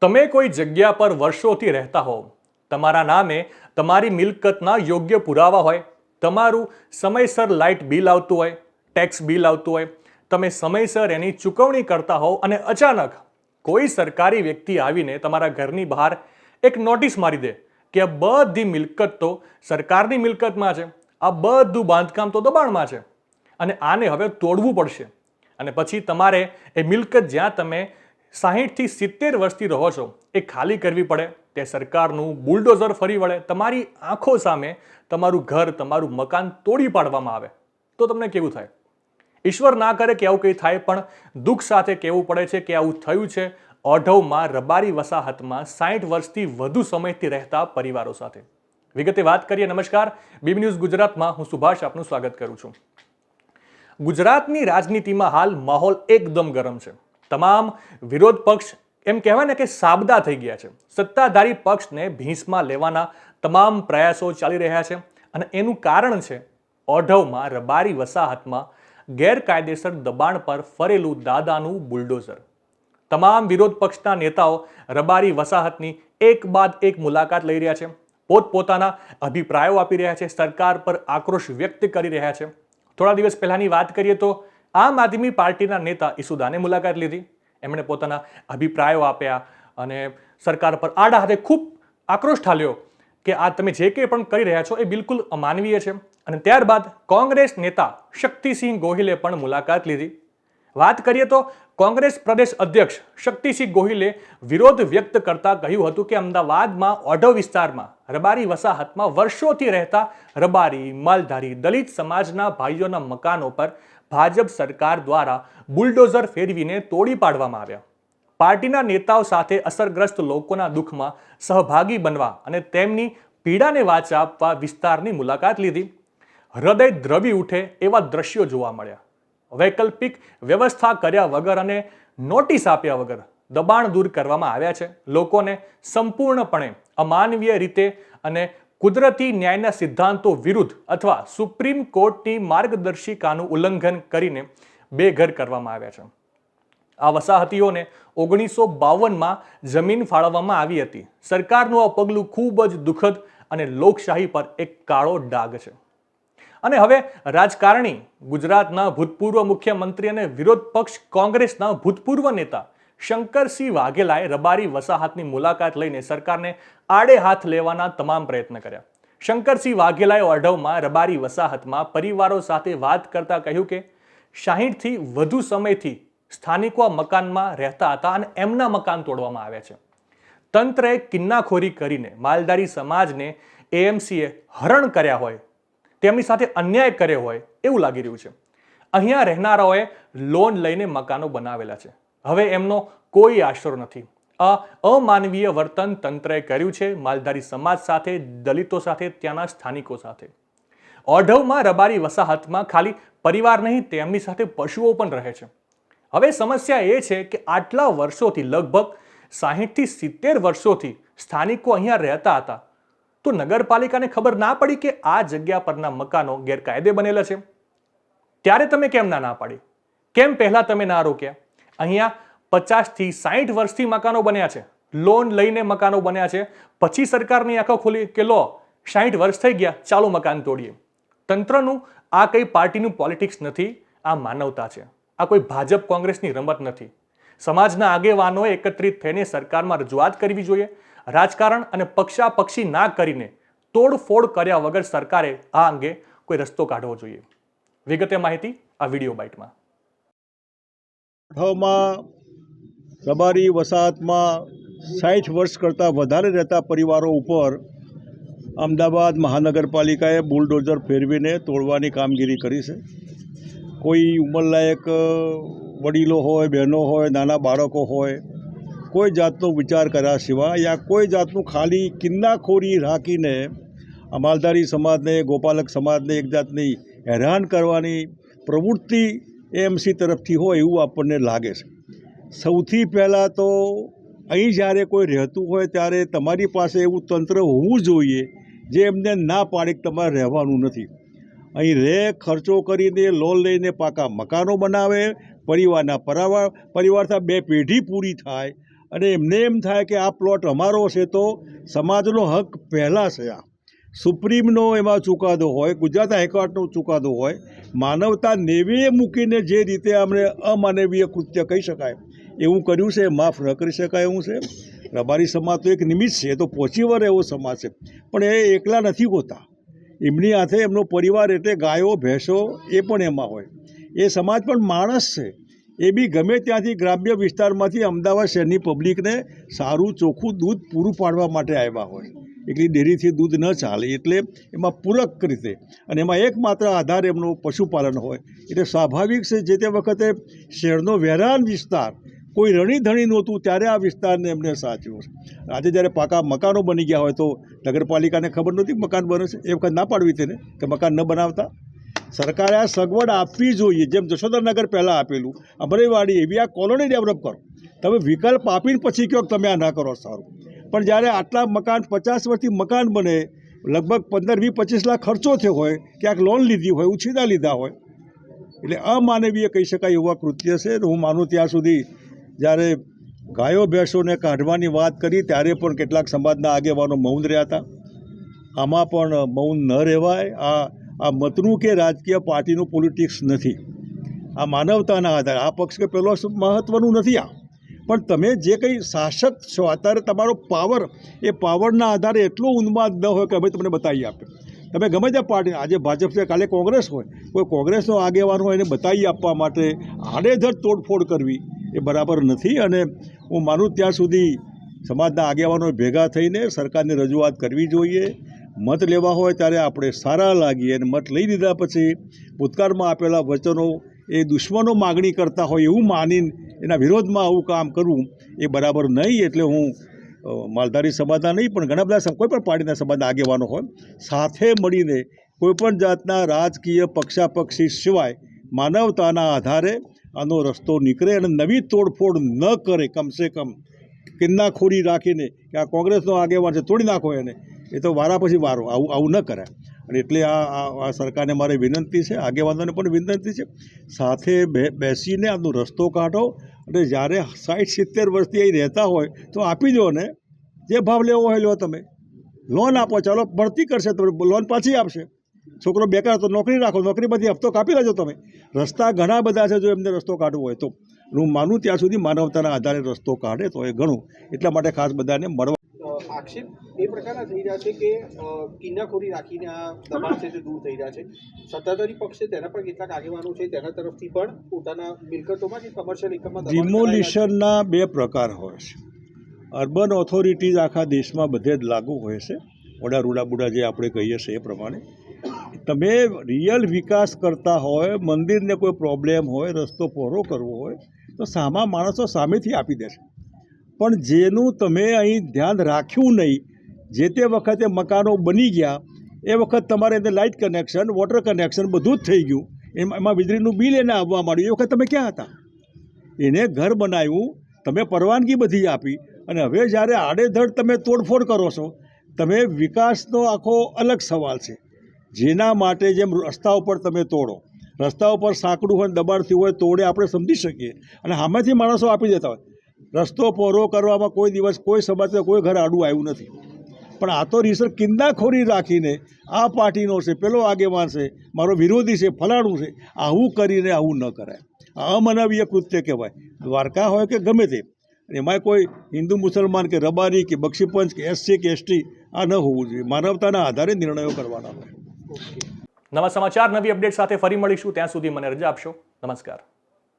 તમે કોઈ જગ્યા પર વર્ષોથી રહેતા હો તમારા નામે તમારી મિલકતના યોગ્ય પુરાવા હોય. તમારું સમયસર લાઇટ બિલ આવતું હોય, ટેક્સ બિલ આવતું હોય. તમે સમયસર એની ચૂકવણી કરતા હોવ અને અચાનક કોઈ સરકારી વ્યક્તિ આવીને તમારા ઘરની બહાર એક નોટિસ મારી દે કે આ બધી મિલકત તો સરકારની મિલકતમાં છે. આ બધું બાંધકામ તો દબાણમાં છે. અને આને હવે તોડવું પડશે. અને પછી તમારે એ મિલકત જ્યાં તમે સાહીઠથી સિત્તેર વર્ષથી રહો છો, એ ખાલી કરવી પડે, તે સરકારનું બુલડોઝર ફરી વળે, તમારી આંખો સામે તમારું ઘર, તમારું મકાન તોડી પાડવામાં આવે. તો તમને કેવું થાય? ઈશ્વર ના કરે કે આવું કંઈ થાય, પણ દુઃખ સાથે કહેવું પડે છે કે આવું થયું છે. ઓઢવમાં રબારી વસાહતમાં સાઠ વર્ષથી વધુ સમયથી રહેતા પરિવારો સાથે. વિગતે વાત કરીએ, નમસ્કાર. બીબી ન્યૂઝ ગુજરાતમાં હું સુભાષ આપનું સ્વાગત કરું છું. ગુજરાતની રાજનીતિમાં હાલ માહોલ એકદમ ગરમ છે. તમામ વિરોધ પક્ષ એમ કહેવાય ને કે સાબદા થઈ ગયા છે. સત્તાધારી પક્ષને ભીંસમાં લેવાના તમામ પ્રયાસો ચાલી રહ્યા છે અને એનું કારણ છે ઓઢવમાં રબારી વસાહતમાં ગેરકાયદેસર દબાણ પર ફરેલું દાદાનું બુલડોઝર. તમામ વિરોધ પક્ષના નેતાઓ રબારી વસાહતની એક બાદ એક મુલાકાત લઈ રહ્યા છે. પોતપોતાના અભિપ્રાયો આપી રહ્યા છે. સરકાર પર આક્રોશ વ્યક્ત કરી રહ્યા છે. થોડા દિવસ પહેલાની વાત કરીએ તો આમ આદમી પાર્ટીના નેતા ઈસુદાને મુલાકાત લીધી. એમણે પોતાના અભિપ્રાયો આપ્યા અને સરકાર પર આડા હાથે ખૂબ આક્રોશ ઠાલ્યો કે આ તમે જે કંઈ પણ કરી રહ્યા છો એ બિલકુલ અમાનવીય છે. અને ત્યારબાદ કોંગ્રેસ નેતા શક્તિસિંહ ગોહિલે પણ મુલાકાત લીધી. વાત કરીએ તો કોંગ્રેસ પ્રદેશ અધ્યક્ષ શક્તિસિંહ ગોહિલે વિરોધ વ્યક્ત કરતા કહ્યું હતું કે અમદાવાદમાં ઓઢવ વિસ્તારમાં રબારી વસાહતમાં વર્ષોથી રહેતા રબારી, માલધારી, દલિત સમાજના ભાઈઓના મકાનો પર ભાજપ સરકાર દ્વારા બુલડોઝર ફેરવીને તોડી પાડવામાં આવ્યા. પાર્ટીના નેતાઓ સાથે અસરગ્રસ્ત લોકોના દુઃખમાં સહભાગી બનવા અને તેમની પીડાને વાચા આપવા વિસ્તારની મુલાકાત લીધી. હૃદય દ્રવી ઉઠે એવા દ્રશ્યો જોવા મળ્યા. વૈકલ્પિક વ્યવસ્થા કર્યા વગર અને નોટિસ આપ્યા વગર દબાણ દૂર કરવામાં આવ્યા છે. લોકોને સંપૂર્ણપણે અમાનવીય રીતે અને કુદરતી ન્યાયના સિદ્ધાંતો વિરુદ્ધ અથવા સુપ્રીમ કોર્ટની માર્ગદર્શિકાનું ઉલ્લંઘન કરીને બેઘર કરવામાં આવ્યા છે. આ વસાહતીઓને ઓગણીસો બાવનમાં જમીન ફાળવવામાં આવી હતી. સરકારનું આ પગલું ખૂબ જ દુઃખદ અને લોકશાહી પર એક કાળો ડાઘ છે. અને હવે રાજકારણી, ગુજરાતના ભૂતપૂર્વ મુખ્યમંત્રી અને વિરોધ પક્ષ કોંગ્રેસના ભૂતપૂર્વ નેતા શંકરસિંહ વાઘેલાએ રબારી વસાહતની મુલાકાત લઈને સરકારને આડે હાથ લેવાના તમામ પ્રયત્ન કર્યા. શંકરસિંહ વાઘેલાએ ઓઢવમાં રબારી વસાહતમાં પરિવારો સાથે વાત કરતા કહ્યું કે, સાહીઠથી વધુ સમયથી સ્થાનિકો મકાનમાં રહેતા હતા અને એમના મકાન તોડવામાં આવ્યા છે. તંત્રએ કિન્નાખોરી કરીને માલધારી સમાજને એએમસીએ હરણ કર્યા હોય તેમની સાથે અન્યાય કર્યો હોય એવું લાગી રહ્યું છે. અહીંયા રહેનારાઓએ લોન લઈને મકાનો બનાવેલા છે. હવે એમનો કોઈ આશરો નથી. આ અમાનવીય વર્તન તંત્રએ કર્યું છે માલધારી સમાજ સાથે, દલિતો સાથે, ત્યાંના સ્થાનિકો સાથે. ઓઢવમાં રબારી વસાહતમાં ખાલી પરિવાર નહીં, તેમની સાથે પશુઓ પણ રહે છે. હવે સમસ્યા એ છે કે આટલા વર્ષોથી, લગભગ સાહીઠથી સિત્તેર વર્ષોથી સ્થાનિકો અહીંયા રહેતા હતા. તો નગરપાલિકાને ખબર ના પડી કે આ જગ્યા પરના મકાનો ગેરકાયદે બનેલા છે? ત્યારે તમે કેમ ના ના પાડી? કેમ પહેલા તમે ના રોક્યા? અહીંયા પચાસથી સાહીઠ વર્ષથી મકાનો બન્યા છે. લોન લઈને મકાનો બન્યા છે. પછી સરકારની આંખો ખોલી કે લો સાહીઠ વર્ષ થઈ ગયા, ચાલો મકાન તોડીએ. તંત્રનું આ કઈ પાર્ટીનું પોલિટિક્સ નથી, આ માનવતા છે. આ કોઈ ભાજપ કોંગ્રેસની રમત નથી. સમાજના આગેવાનોએ એકત્રિત થઈને સરકારમાં રજૂઆત કરવી જોઈએ. રાજકારણ અને પક્ષાપક્ષી ના કરીને તોડફોડ કર્યા વગર સરકારે આ અંગે કોઈ રસ્તો કાઢવો જોઈએ. વિગતે માહિતી આ વીડિયો બાઇટમાં. ભાવમાં રબારી વસાહતમાં સાઠ વર્ષ કરતાં વધારે રહેતા પરિવારો ઉપર અમદાવાદ મહાનગરપાલિકાએ બુલડોઝર ફેરવીને તોડવાની કામગીરી કરી છે. કોઈ ઉંમરલાયક વડીલો હોય, બહેનો હોય, નાના બાળકો હોય કોઈ જાતનો વિચાર કર્યા સિવાય યા કોઈ જાતનું ખાલી કિન્નાખોરી રાખીને અમાલદારી સમાજને, ગોપાલક સમાજને એક જાતની હેરાન કરવાની પ્રવૃત્તિ એમસી તરફથી હોય એવું આપણને લાગે છે. સૌથી પહેલાં તો અહીં જ્યારે કોઈ રહેતું હોય ત્યારે તમારી પાસે એવું તંત્ર હોવું જોઈએ જે એમને ના પાડે તમારે રહેવાનું નથી. અહીં રહે ખર્ચો કરીને લોન લઈને પાકા મકાનો બનાવે, પરિવારના પરાવાર પરિવાર સાથે બે પેઢી પૂરી થાય અને એમને એમ થાય કે આ પ્લોટ અમારો છે તો સમાજનો હક પહેલાં છે આ. સુપ્રીમનો એમાં ચુકાદો હોય, ગુજરાત હાઈકોર્ટનો ચુકાદો હોય, માનવતા નેવીએ મૂકીને જે રીતે અમને અમાનવીય કૃત્ય કહી શકાય, એવું કર્યું છે, માફ ન કરી શકાય એવું છે. રબારી સમાજ તો એક નિમિત્ત છે તો પહોંચી વળે એવો સમાજ છે. પણ એ એકલા નથી હોતા. એમની હાથે એમનો પરિવાર એટલે ગાયો, ભેંસો એ પણ એમાં હોય. એ સમાજ પણ માણસ છે. એ બી ગમે ત્યાંથી ગ્રામ્ય વિસ્તારમાંથી અમદાવાદ શહેરની પબ્લિકને સારું ચોખ્ખું દૂધ પૂરું પાડવા માટે આવ્યા હોય. એટલી ડેરીથી દૂધ ન ચાલે, એટલે એમાં પૂરક રીતે અને એમાં એકમાત્ર આધાર એમનો પશુપાલન હોય. એટલે સ્વાભાવિક છે, જે તે વખતે શહેરનો વેરાન વિસ્તાર કોઈ રણીધણી નહોતું, ત્યારે આ વિસ્તારને એમને સાચવ્યો છે. આજે જ્યારે પાકા મકાનો બની ગયા હોય તો નગરપાલિકાને ખબર નહોતી મકાન બને છે? એ વખત ના પાડવી તેને કે મકાન ન બનાવતા? સરકારે આ સગવડ આપવી જોઈએ, જેમ જશોદરનગર પહેલાં આપેલું, અમરેવાડી એવી આ કોલોની ડેવલપ કરો. તમે વિકલ્પ આપીને પછી કહો તમે આ ના કરો સારું. પણ જ્યારે આટલા મકાન, પચાસ વર્ષથી મકાન બને, લગભગ પંદર, વીસ, પચીસ લાખ ખર્ચો થયો હોય, ક્યાંક લોન લીધી હોય ઉછીદા લીધા હોય. એટલે અમાનવીય કહી શકાય એવા કૃત્ય છે હું માનું ત્યાં સુધી, જ્યારે ગાયો, ભેંસોને કાઢવાની વાત કરી, ત્યારે પણ કેટલાક સમાજના આગેવાનો મૌન રહ્યા હતા. આમાં પણ મૌન ન રહેવાય. આ આ મતનું કે રાજકીય પાર્ટીનું પોલિટિક્સ નથી. આ માનવતાના આધારે. આ પક્ષ કે પેલો મહત્ત્વનું નથી આ. પણ તમે જે કંઈ શાસક છો, અત્યારે તમારો પાવર એ પાવરના આધારે એટલો ઉન્માદ ન હોય કે અમે તમને બતાવી આપે તમે ગમે તે પાર્ટી, આજે ભાજપ છે, કાલે કોંગ્રેસ હોય, કોઈ કોંગ્રેસનો આગેવાન હોય, એને બતાવી આપવા માટે આડેધડ તોડફોડ કરવી એ બરાબર નથી અને હું માનું ત્યાં સુધી સમાજના આગેવાનો ભેગા થઈને સરકારને રજૂઆત કરવી જોઈએ. મત લેવા હોય ત્યારે આપણે સારા લાગીએ અને મત લઈ લીધા પછી ભૂતકાળમાં આપેલા વચનો એ દુશ્મનો માગણી કરતા હોય એવું માનીને એના વિરોધમાં આવું કામ કરવું એ બરાબર નહીં એટલે હું માલધારી સમાજના નહીં, પણ ઘણા બધા કોઈ પણ પાર્ટીના સમાજના આગેવાનો હોય, સાથે મળીને કોઈપણ જાતના રાજકીય પક્ષાપક્ષી સિવાય માનવતાના આધારે આનો રસ્તો નીકળે અને નવી તોડફોડ ન કરે, કમસે કમ કિન્નાખોરી રાખીને કે આ કોંગ્રેસનો આગેવાન છે, તોડી નાખો એને. એ તો વારા પછી વારો. આવું આવું ન કરાય. અને એટલે આ આ સરકારને મારે વિનંતી છે, આગેવાનોને પણ વિનંતી છે, સાથે બેસીને આનો રસ્તો કાઢો અને જ્યારે સાઠ સિત્તેર વર્ષથી અહીં રહેતા હોય તો આપી દો ને. જે ભાવ લેવો હોય લો તમે. લોન આપો, ચાલો, ભરતી કરશે તમે લોન પાછી આપશે. છોકરો બેકાર તો નોકરી રાખો નોકરીમાંથી હપ્તો કાપી લેજો તમે. રસ્તા ઘણા બધા છે જો એમને રસ્તો કાઢવો હોય તો. હું માનું ત્યાં સુધી માનવતાના આધારે રસ્તો કાઢે તો એ ઘણું. એટલા માટે ખાસ બધાને મળવા આક્ષેપ એ પ્રકારના થઈ રહ્યા છે કે કિન્નાખોરી રાખીને આ દબાણ છે તે દૂર થઈ રહ્યા છે. સત્તાધારી પક્ષે તેના પણ કેટલાક આગેવાનો છે તેના તરફથી પણ પોતાના મિલકતોમાં કે કમર્શિયલ ઇન્કમમાં ડિમોલિશનના બે પ્રકાર હોય છે. અર્બન ઓથોરિટીઝ આખા દેશમાં બધે જ લાગુ હોય છે. ઓડા રૂડા બુડા જે આપણે કહીએ છીએ એ પ્રમાણે. તમે રિયલ વિકાસ કરતા હોય, મંદિરને કોઈ પ્રોબ્લેમ હોય, રસ્તો પહોળો કરવો હોય, તો સામા માણસો સામેથી આપી દેશે પણ જેનું તમે અહીં ધ્યાન રાખ્યું નહીં, જે તે વખતે મકાનો બની ગયા, એ વખત તમારે અંદર લાઇટ કનેક્શન, વોટર કનેક્શન બધું જ થઈ ગયું. એમાં વીજળીનું બિલ એને આવવા માંડ્યું. એ વખત તમે ક્યાં હતા? એને ઘર બનાવ્યું, તમે પરવાનગી બધી આપી અને હવે જ્યારે આડેધડ તમે તોડફોડ કરો છો, તમે વિકાસનો આખો અલગ સવાલ છે. જેના માટે જેમ રસ્તા ઉપર તમે તોડો, રસ્તા ઉપર સાંકડું હોય દબાણથી હોય તોડે આપણે સમજી શકીએ અને સામેથી માણસો આપી દેતા હોય. રસ્તો પહોળો કરવામાં કોઈ દિવસ કોઈ સમાજને કોઈ ઘર આડું આવ્યું નથી. પણ આ તો રીસર કિંદાખોરી રાખીને આ પાર્ટીનો છે, પેલો આગેવાન છે, મારો વિરોધી છે, ફલાણું છે, આવું કરીને આવું ન કરાય. અમાનવીય કૃત્ય કહેવાય. દ્વારકા હોય કે ગમે તે એમાં કોઈ હિન્દુ મુસલમાન કે રબારી કે બક્ષીપંચ કે એસસી કે એસટી આ ન હોવું જોઈએ. માનવતાના આધારે નિર્ણયો કરવાના હોય. નવા સમાચાર, નવી અપડેટ સાથે ફરી મળીશું. ત્યાં સુધી મને રજા આપશો. નમસ્કાર.